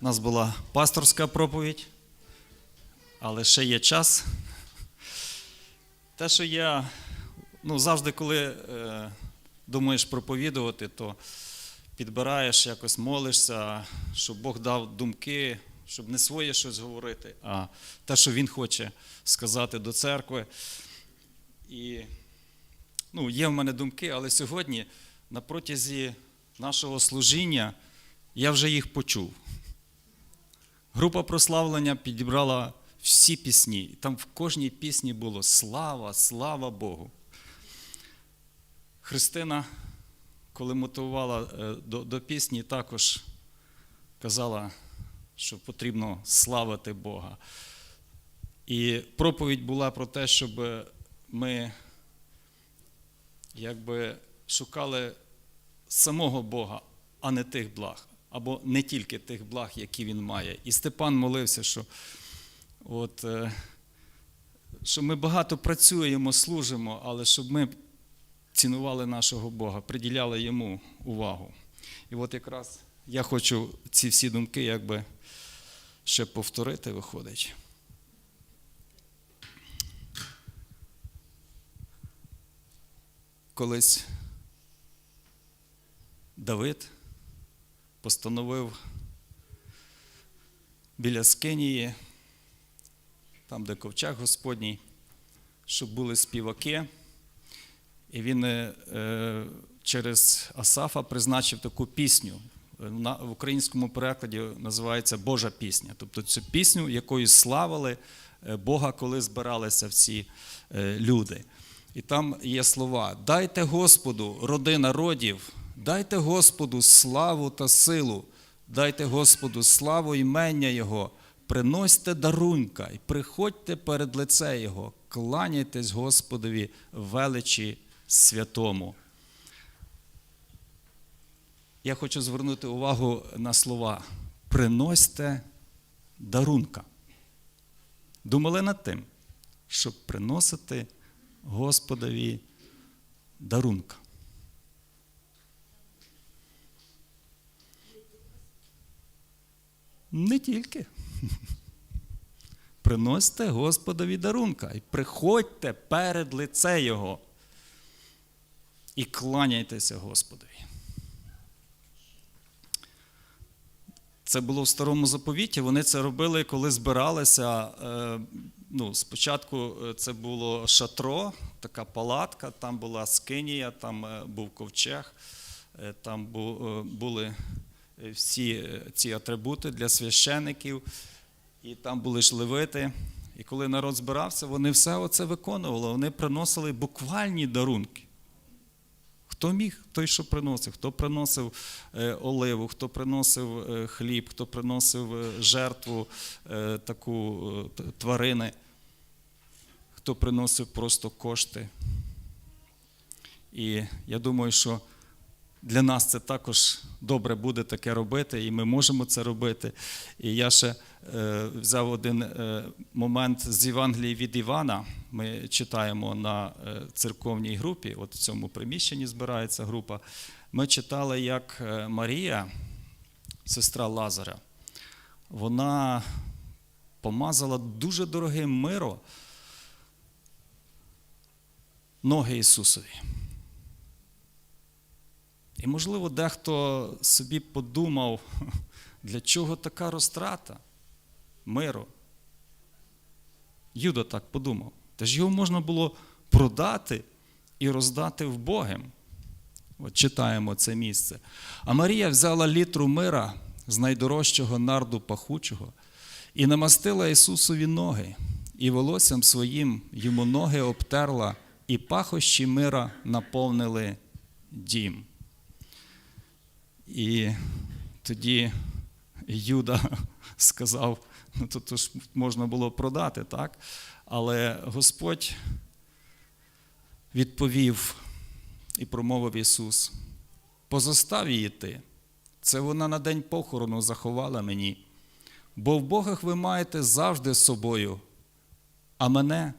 У нас була пасторська проповідь, але ще є час. Те, що я ну, завжди, коли е, думаєш проповідувати, то підбираєш, якось молишся, щоб Бог дав думки, щоб не своє щось говорити, а те, що Він хоче сказати до церкви. І ну, є в мене думки, але сьогодні, на протязі нашого служіння, я вже їх почув. Група прославлення підібрала всі пісні. Там в кожній пісні було слава, слава Богу. Христина, коли мотивувала е, до, до пісні, також казала, що потрібно славити Бога. І проповідь була про те, щоб ми якби шукали самого Бога, а не тих благ. Або не тільки тих благ, які він має. І Степан молився, що, от, е, що ми багато працюємо, служимо, але щоб ми цінували нашого Бога, приділяли йому увагу. І от якраз я хочу ці всі думки якби ще повторити, виходить. Колись Давид постановив біля Скинії, там, де ковчег Господній, щоб були співаки. І він е, через Асафа призначив таку пісню. На, в українському перекладі називається Божа пісня. Тобто цю пісню, якою славили е, Бога, коли збиралися всі е, люди. І там є слова: Дайте Господу, роди народів, дайте Господу славу та силу, дайте Господу славу імення Його, приносьте дарунка і приходьте перед лице Його, кланяйтесь Господові величі святому. Я хочу звернути увагу на слова приносьте дарунка. Думали над тим, щоб приносити Господові дарунка. Не тільки. Приносьте Господові дарунка і приходьте перед лице Його і кланяйтеся Господові. Це було в старому заповіті. Вони це робили, коли збиралися. Е, ну, Спочатку це було шатро, така палатка, там була скинія, там е, був ковчег, е, там були всі ці атрибути для священиків, і там були ж левити. І коли народ збирався, вони все оце виконували. Вони приносили буквальні дарунки. Хто міг, той, що приносив, хто приносив оливу, хто приносив хліб, хто приносив жертву таку тварини, хто приносив просто кошти. І я думаю, що для нас це також добре буде таке робити, і ми можемо це робити. І я ще е, взяв один е, момент з Євангелії від Івана. Ми читаємо на е, церковній групі, от в цьому приміщенні збирається група. Ми читали, як Марія, сестра Лазаря, вона помазала дуже дорогим миро ноги Ісусові. І, можливо, дехто собі подумав, для чого така розтрата миру. Юда так подумав. Та ж його можна було продати і роздати в Богим. От читаємо це місце. А Марія взяла літру мира з найдорожчого нарду пахучого і намастила Ісусові ноги, і волоссям своїм йому ноги обтерла, і пахощі мира наповнили дім. І тоді Юда сказав, ну то ж можна було продати, так? Але Господь відповів і промовив Ісус: позостав її ти. Це вона на день похорону заховала мені, бо в Богах ви маєте завжди з собою, а мене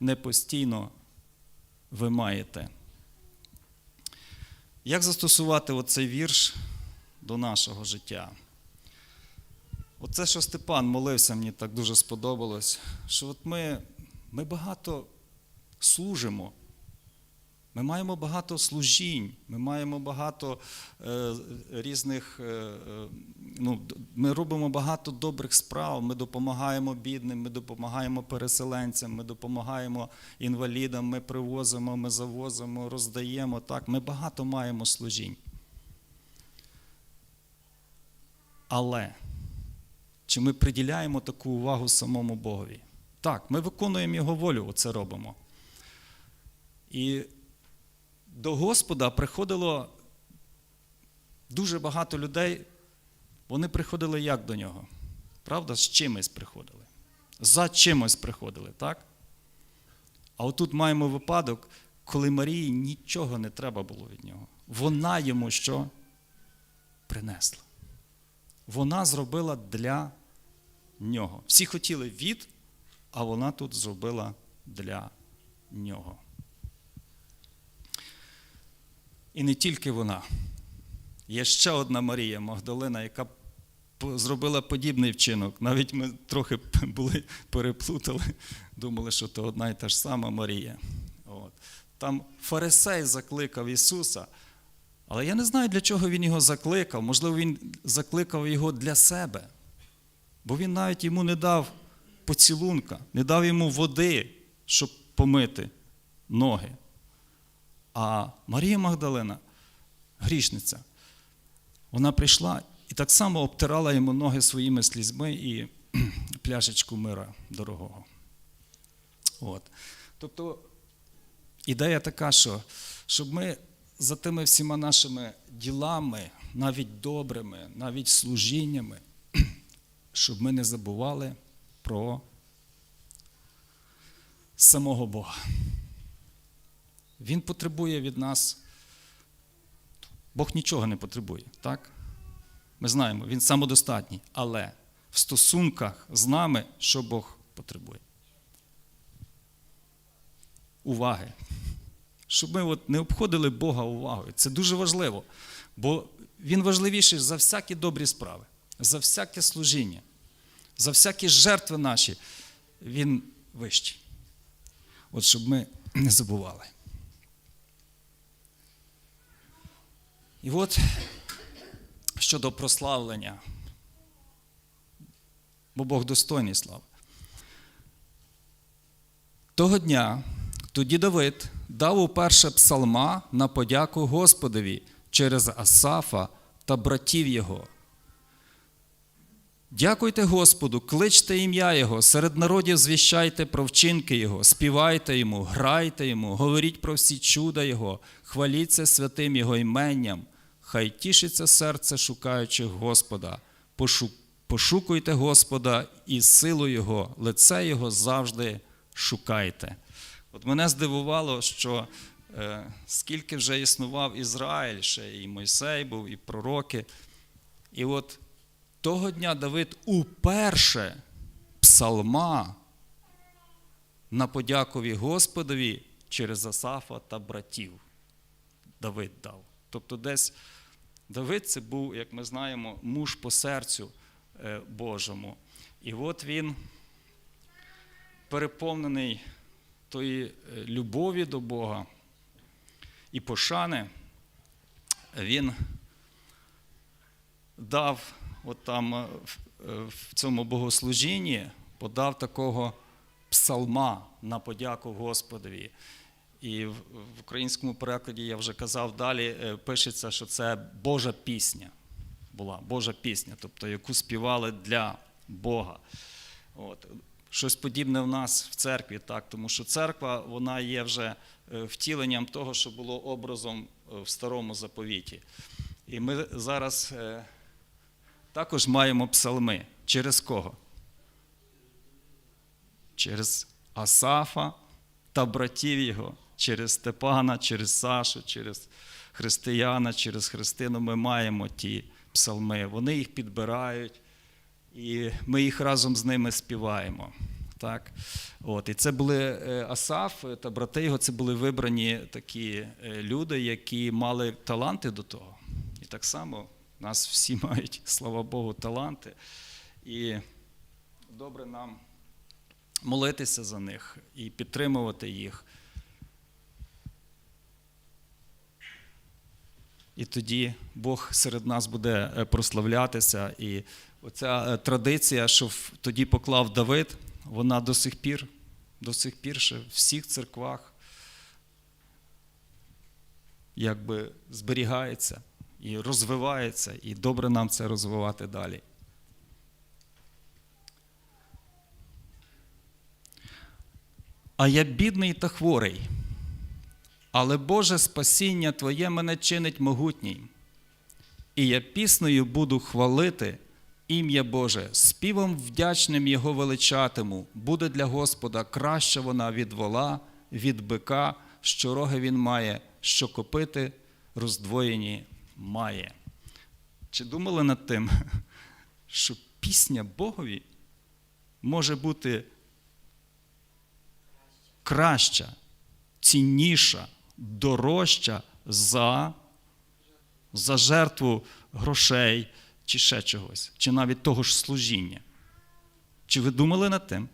не постійно ви маєте. Як застосувати оцей вірш до нашого життя? Оце, що Степан молився, мені так дуже сподобалось, що от ми, ми багато служимо. Ми маємо багато служінь, ми маємо багато е, різних, е, е, ну, ми робимо багато добрих справ, ми допомагаємо бідним, ми допомагаємо переселенцям, ми допомагаємо інвалідам, ми привозимо, ми завозимо, роздаємо. Так, ми багато маємо служінь. Але чи ми приділяємо таку увагу самому Богові? Так, ми виконуємо Його волю, оце робимо. І до Господа приходило дуже багато людей. Вони приходили як до нього? Правда, з чимось приходили. За чимось приходили, так? А отут маємо випадок, коли Марії нічого не треба було від нього. Вона йому що принесла. Вона зробила для нього. Всі хотіли від, а вона тут зробила для нього. І не тільки вона. Є ще одна Марія Магдалина, яка зробила подібний вчинок. Навіть ми трохи були переплутали, думали, що це одна і та ж сама Марія. От. Там фарисей закликав Ісуса, але я не знаю, для чого він його закликав. Можливо, він закликав його для себе. Бо він навіть йому не дав поцілунка, не дав йому води, щоб помити ноги. А Марія Магдалина, грішниця, вона прийшла і так само обтирала йому ноги своїми слізьми і пляшечку мира дорогого. От. Тобто ідея така, що щоб ми за тими всіма нашими ділами, навіть добрими, навіть служіннями, щоб ми не забували про самого Бога. Він потребує від нас. Бог нічого не потребує, так? Ми знаємо, він самодостатній. Але в стосунках з нами, що Бог потребує? Уваги. Щоб ми от не обходили Бога увагою. Це дуже важливо. Бо Він важливіший за всякі добрі справи, за всяке служіння, за всякі жертви наші. Він вищий. От щоб ми не забували. І от щодо прославлення, бо Бог достойний слави. Того дня тоді Давид дав уперше псалма на подяку Господові через Асафа та братів його. Дякуйте Господу, кличте ім'я Його, серед народів звіщайте про вчинки Його, співайте йому, грайте йому, говоріть про всі чуда Його, хваліться святим Його іменням, хай тішиться серце шукаючих Господа. Пошу- Пошукуйте Господа і силу Його, лице Його завжди шукайте. От мене здивувало, що е, скільки вже існував Ізраїль, ще і Мойсей був, і пророки. І от того дня Давид уперше псалма на подякові Господові через Асафа та братів Давид дав. Тобто десь Давид це був, як ми знаємо, муж по серцю е, Божому. І от він переповнений тої е, любові до Бога і пошани, він дав от там е, в- в цьому богослужінні, подав такого псалма на подяку Господові. І в українському перекладі я вже казав далі, е, пишеться, що це Божа пісня була, Божа пісня, тобто яку співали для Бога. От. Щось подібне в нас в церкві, так, тому що церква вона є вже е, втіленням того, що було образом е, в старому заповіті. І ми зараз також маємо псалми. Через кого? Через Асафа та братів його, через Степана, через Сашу, через Християна, через Христину ми маємо ті псалми. Вони їх підбирають, і ми їх разом з ними співаємо. Так? От, і це були е, Асаф та брати його, це були вибрані такі е, люди, які мали таланти до того. І так само нас всі мають, слава Богу, таланти. І добре нам молитися за них і підтримувати їх. І тоді Бог серед нас буде е, прославлятися. І оця е, традиція, що тоді поклав Давид, вона до сих пір, до сих пір ще в всіх церквах якби зберігається і розвивається, і добре нам це розвивати далі. А я бідний та хворий, але Боже спасіння Твоє мене чинить могутній. І я піснею буду хвалити ім'я Боже, співом вдячним Його величатиму. Буде для Господа краща вона від вола, від бика, що роги він має, що копити роздвоєні має. Чи думали над тим, що пісня Богові може бути краща, цінніша, дорожча за, за жертву грошей чи ще чогось, чи навіть того ж служіння. Чи ви думали над тим?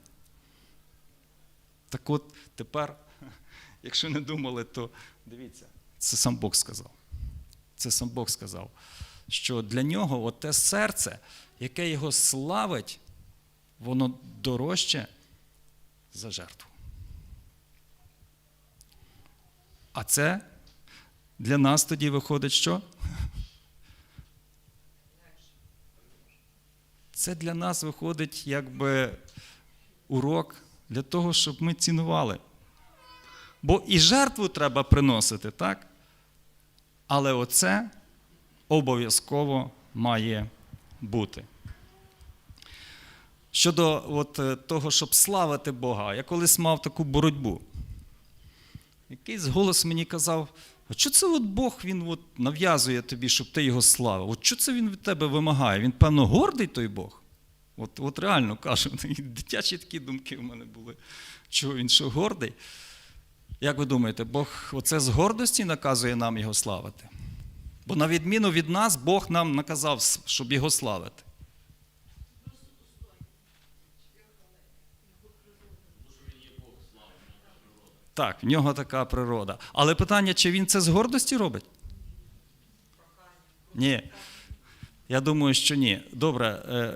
Так от тепер, якщо не думали, то дивіться, це сам Бог сказав. Це сам Бог сказав, що для нього от те серце, яке його славить, воно дорожче за жертву. А це для нас тоді виходить що? Це для нас виходить якби урок для того, щоб ми цінували. Бо і жертву треба приносити, так? Але оце обов'язково має бути. Щодо от, е, того, щоб славити Бога, я колись мав таку боротьбу. Якийсь голос мені казав, а що це от Бог він от нав'язує тобі, щоб ти його славив? От що це він від тебе вимагає? Він, певно, гордий той Бог. От, от реально кажу, дитячі такі думки в мене були. Чого він що гордий? Як ви думаєте, Бог оце з гордості наказує нам його славити? Бо на відміну від нас, Бог нам наказав, щоб його славити. Так, в нього така природа. Але питання, чи він це з гордості робить? Ні. Я думаю, що ні. Добре, е,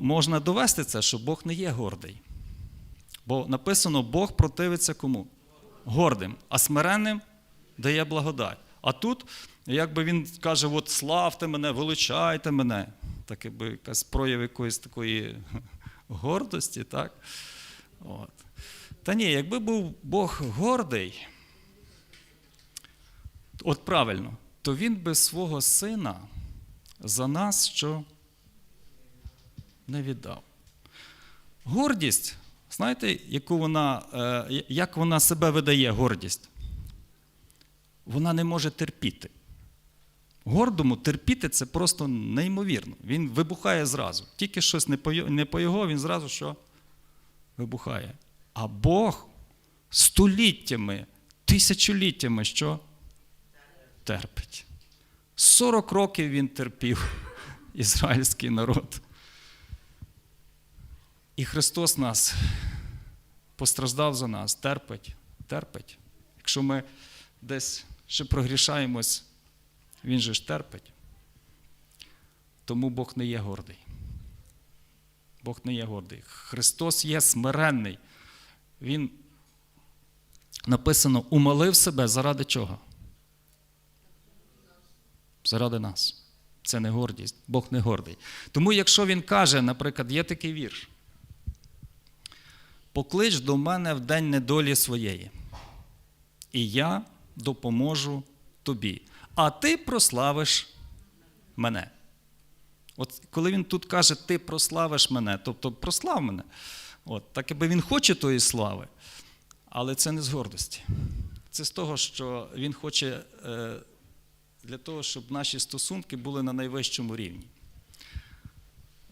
можна довести це, що Бог не є гордий. Бо написано, Бог противиться кому? Гордим, а смиренним дає благодать. А тут, якби він каже, от славте мене, величайте мене, так якби якась прояв якоїсь такої гордості, так? От. Та ні, якби був Бог гордий, от правильно, то він би свого сина за нас що не віддав. Гордість, знаєте, яку вона, е, як вона себе видає, гордість? Вона не може терпіти. Гордому терпіти це просто неймовірно. Він вибухає зразу. Тільки щось не по, й- не по його, він зразу що? Вибухає. А Бог століттями, тисячоліттями що? Терпить. 40 років він терпів ізраїльський народ. І Христос нас постраждав за нас, терпить, терпить. Якщо ми десь ще прогрішаємось, Він же ж терпить. Тому Бог не є гордий. Бог не є гордий. Христос є смиренний. Він написано, умолив себе заради чого? Заради нас. Це не гордість, Бог не гордий. Тому, якщо він каже, наприклад, є такий вірш: поклич до мене в день недолі своєї, і я допоможу тобі, а ти прославиш мене. От коли він тут каже, ти прославиш мене, тобто прослав мене, от, так якби він хоче тої слави, але це не з гордості. Це з того, що він хоче е, для того, щоб наші стосунки були на найвищому рівні.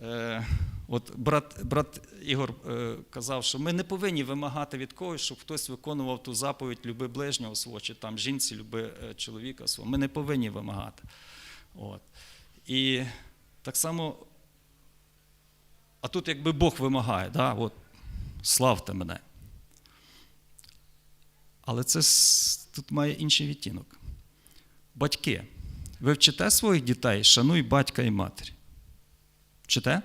Е, от брат, брат Ігор е, казав, що ми не повинні вимагати від когось, щоб хтось виконував ту заповідь люби ближнього свого, чи там жінці люби чоловіка свого. Ми не повинні вимагати. От. І так само А тут якби Бог вимагає, да, от, славте мене. Але це тут має інший відтінок. Батьки, ви вчите своїх дітей, шануй батька і матері. Вчите?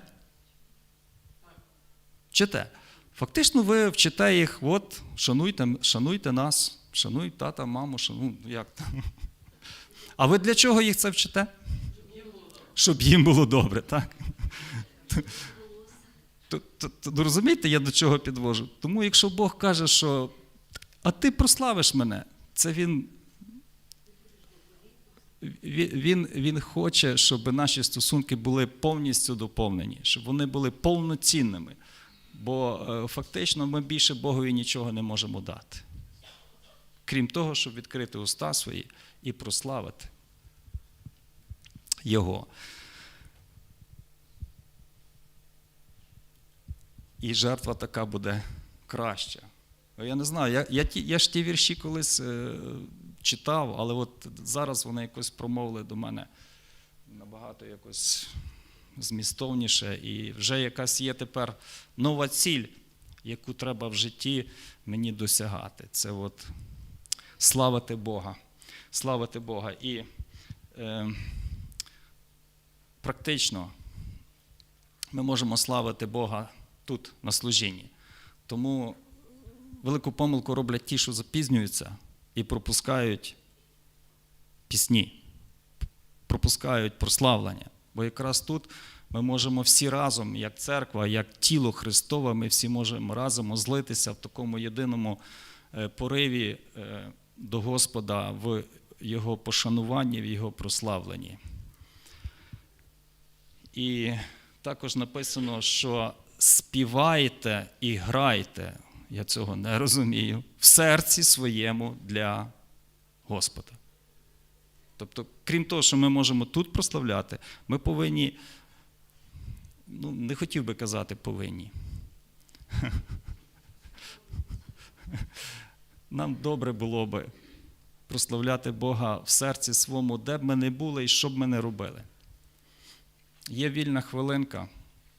Вчите. Фактично, ви вчите їх, от, шануйте, шануйте нас, шануй тата, маму, шануй, як там. А ви для чого їх це вчите? Щоб їм було добре, так? То, розумієте, я до чого підвожу? Тому якщо Бог каже, що а ти прославиш мене, це він. Він, він, він хоче, щоб наші стосунки були повністю доповнені, щоб вони були повноцінними. Бо е, фактично ми більше Богові нічого не можемо дати. Крім того, щоб відкрити уста свої і прославити Його. І жертва така буде краща. Я не знаю, я, я, я ж ті вірші колись е, читав, але от зараз вони якось промовили до мене набагато якось змістовніше. І вже якась є тепер нова ціль, яку треба в житті мені досягати. Це от славити Бога. Славити Бога. І е, практично ми можемо славити Бога тут, на служінні. Тому велику помилку роблять ті, що запізнюються і пропускають пісні, пропускають прославлення. Бо якраз тут ми можемо всі разом, як церква, як тіло Христове, ми всі можемо разом злитися в такому єдиному е, пориві е, до Господа в Його пошануванні, в Його прославленні. І також написано, що співайте і грайте, я цього не розумію, в серці своєму для Господа. Тобто, крім того, що ми можемо тут прославляти, ми повинні, ну, не хотів би казати повинні. Нам добре було би прославляти Бога в серці своєму, де б ми не були і що б ми не робили. Є вільна хвилинка.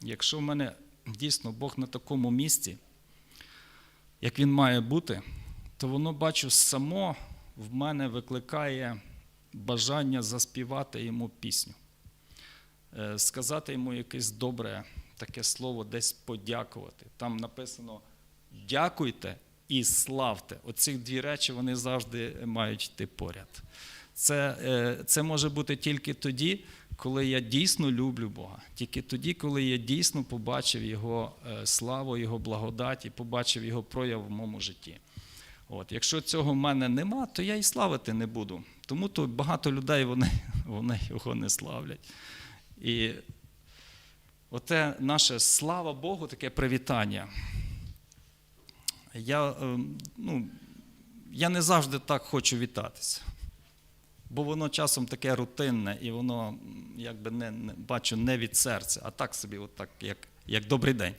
Якщо в мене дійсно Бог на такому місці, як він має бути, то воно, бачу, само в мене викликає бажання заспівати йому пісню, Е, сказати йому якесь добре таке слово, десь подякувати. Там написано дякуйте і славте. Оці дві речі вони завжди мають йти поряд. Це, е, це може бути тільки тоді, коли я дійсно люблю Бога, тільки тоді, коли я дійсно побачив Його е, славу, Його благодать і побачив Його прояв в моєму житті. От, Якщо цього в мене нема, то я і славити не буду. Тому то багато людей вони, вони його не славлять. І оте наше слава Богу, таке привітання. Я, е, ну, я не завжди так хочу вітатися. Бо воно часом таке рутинне, і воно, якби не, не бачу, не від серця, а так собі, от так, як, як добрий день.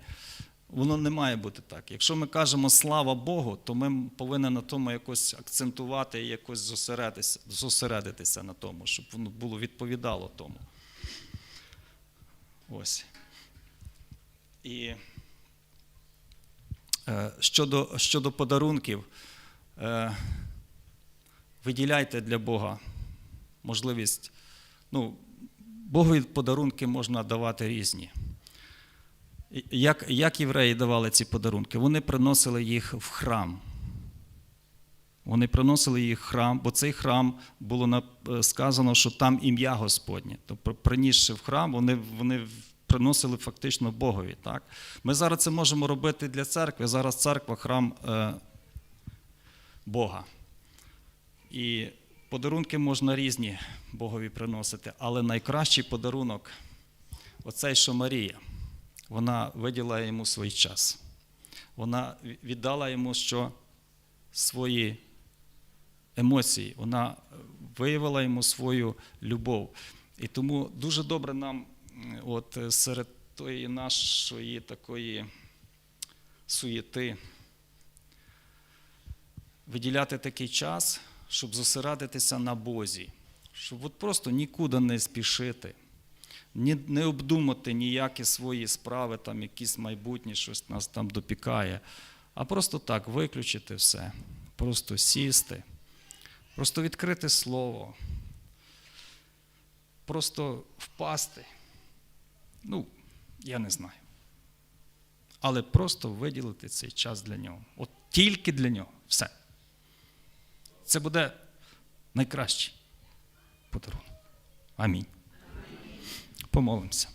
Воно не має бути так. Якщо ми кажемо слава Богу, то ми повинні на тому якось акцентувати і якось зосередитися, зосередитися на тому, щоб воно було відповідало тому. Ось. І е, щодо, щодо подарунків, е, виділяйте для Бога можливість. Ну, Богові подарунки можна давати різні. Як, як євреї давали ці подарунки? Вони приносили їх в храм. Вони приносили їх в храм, бо цей храм було сказано, що там ім'я Господнє. Тобто, принісши в храм, вони, вони приносили фактично Богові. Так? Ми зараз це можемо робити для церкви. Зараз церква храм е, Бога. І подарунки можна різні Богові приносити, але найкращий подарунок оцей, що Марія. Вона виділа йому свій час. Вона віддала йому що свої емоції, вона виявила йому свою любов. І тому дуже добре нам, от е, серед тої нашої такої суєти, виділяти такий час, щоб зосередитися на Бозі, щоб от просто нікуди не спішити, не обдумати ніякі свої справи, там якісь майбутнє, щось нас там допікає, а просто так виключити все, просто сісти, просто відкрити слово, просто впасти. Ну, я не знаю. Але просто виділити цей час для нього. От тільки для нього. Все. Це буде найкращий подарунок. Амінь. Помолимося.